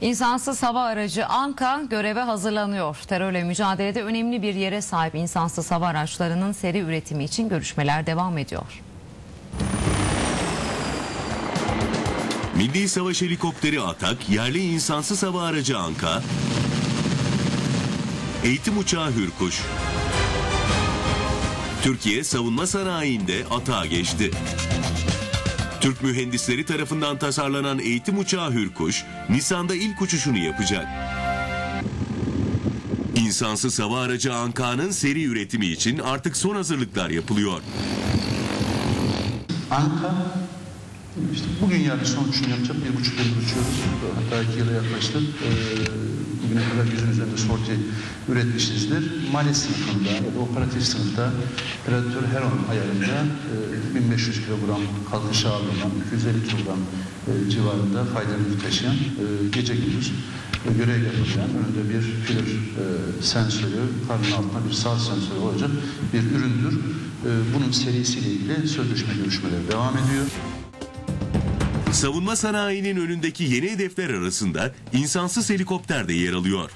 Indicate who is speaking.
Speaker 1: İnsansız hava aracı Anka göreve hazırlanıyor. Terörle mücadelede önemli bir yere sahip insansız hava araçlarının seri üretimi için görüşmeler devam ediyor.
Speaker 2: Milli Savaş Helikopteri Atak, yerli insansız hava aracı Anka, eğitim uçağı Hürkuş. Türkiye savunma sanayinde atağa geçti. Türk mühendisleri tarafından tasarlanan eğitim uçağı Hürkuş, Nisan'da ilk uçuşunu yapacak. İnsansız hava aracı Anka'nın seri üretimi için artık son hazırlıklar yapılıyor.
Speaker 3: Anka işte bugün yarın son uçuşunu yapacak bir buçuk yıldır uçuyoruz. Hatta iki yıla yaklaştık. Ee, bugüne kadar yüzün üzerinde sorti üretmişizdir. Mali sınıfında ya da operatif sınıfta Predator Heron ayarında e, 1500 kilogram kalkış ağırlığından 250 kilogram e, civarında faydalı yük taşıyan e, gece gündüz e, görev yapabilen önünde bir filler e, sensörü, karnın altında bir sağ sensörü olacak bir üründür. E, bunun serisiyle ilgili sözleşme görüşmeleri devam ediyor.
Speaker 2: Savunma sanayinin önündeki yeni hedefler arasında insansız helikopter de yer alıyor.